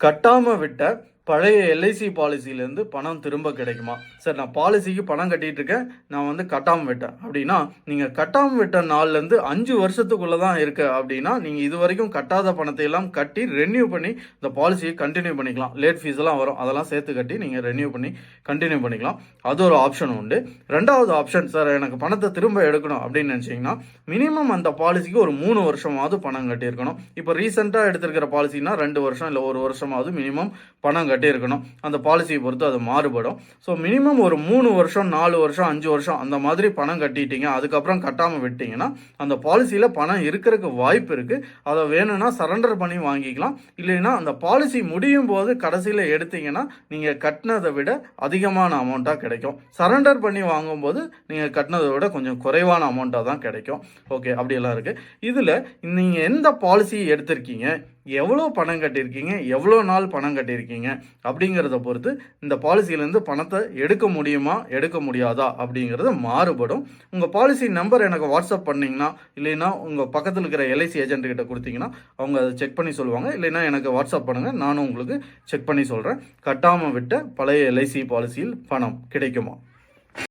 கட்டாமல் விட்ட பழைய எல்ஐசி பாலிசியிலேருந்து பணம் திரும்ப கிடைக்குமா? சார் நான் பாலிசிக்கு பணம் கட்டிகிட்டு இருக்கேன் நான் வந்து கட்டாமல் விட்டேன். அப்படின்னா நீங்கள் கட்டாமல் விட்ட நாள்லேருந்து அஞ்சு வருஷத்துக்குள்ளே தான் இருக்கு. அப்படின்னா நீங்கள் இது வரைக்கும் கட்டாத பணத்தை எல்லாம் கட்டி ரெனியூ பண்ணி இந்த பாலிசியை கண்டினியூ பண்ணிக்கலாம். லேட் ஃபீஸ் எல்லாம் வரும். அதெல்லாம் சேர்த்து கட்டி நீங்கள் ரெனியூ பண்ணி கண்டினியூ பண்ணிக்கலாம். அது ஒரு ஆப்ஷன் உண்டு. ரெண்டாவது ஆப்ஷன் சார் எனக்கு பணத்தை திரும்ப எடுக்கணும் அப்படின்னு நினச்சிங்கன்னா மினிமம் அந்த பாலிசிக்கு ஒரு மூணு வருஷமாவது பணம் கட்டியிருக்கணும். இப்போ ரீசெண்டாக எடுத்திருக்கிற பாலிசினா ரெண்டு வருஷம் இல்லை ஒரு வருஷமாவது மினிமம் பணம் கட்டி கட்டியிருக்கணும் அந்த பாலிசியை பொறுத்து அது மாறுபடும். ஸோ மினிமம் ஒரு மூணு வருஷம் நாலு வருஷம் அஞ்சு வருஷம் அந்த மாதிரி பணம் கட்டிட்டீங்க. அதுக்கப்புறம் கட்டாமல் விட்டீங்கன்னா அந்த பாலிசியில் பணம் இருக்கிறதுக்கு வாய்ப்பு இருக்குது அதை வேணும்னா சரண்டர் பண்ணி வாங்கிக்கலாம். இல்லைன்னா அந்த பாலிசி முடியும் போது கடைசியில் எடுத்தீங்கன்னா நீங்கள் கட்டினதை விட அதிகமான அமௌண்ட்டாக கிடைக்கும். சரண்டர் பண்ணி வாங்கும்போது நீங்கள் கட்டினதை விட கொஞ்சம் குறைவான அமௌண்ட்டாக தான் கிடைக்கும். ஓகே அப்படியெல்லாம் இருக்குது இதில் நீங்கள் எந்த பாலிசி எடுத்திருக்கீங்க? எவ்வளோ பணம் கட்டியிருக்கீங்க எவ்வளோ நாள் பணம் கட்டியிருக்கீங்க அப்படிங்கிறத பொறுத்து இந்த பாலிசியிலேருந்து பணத்தை எடுக்க முடியுமா எடுக்க முடியாதா அப்படிங்கிறது மாறுபடும். உங்கள் பாலிசி நம்பர் எனக்கு வாட்ஸ்அப் பண்ணிங்கன்னா இல்லைன்னா உங்கள் பக்கத்தில் இருக்கிற எல்ஐசி ஏஜென்ட் கொடுத்தீங்கன்னா அவங்க அதை செக் பண்ணி சொல்லுவாங்க. இல்லைன்னா எனக்கு வாட்ஸ்அப் பண்ணுங்கள் நானும் உங்களுக்கு செக் பண்ணி சொல்கிறேன் கட்டாமல் விட்ட பழைய எல்ஐசி பாலிசியில் பணம் கிடைக்குமா?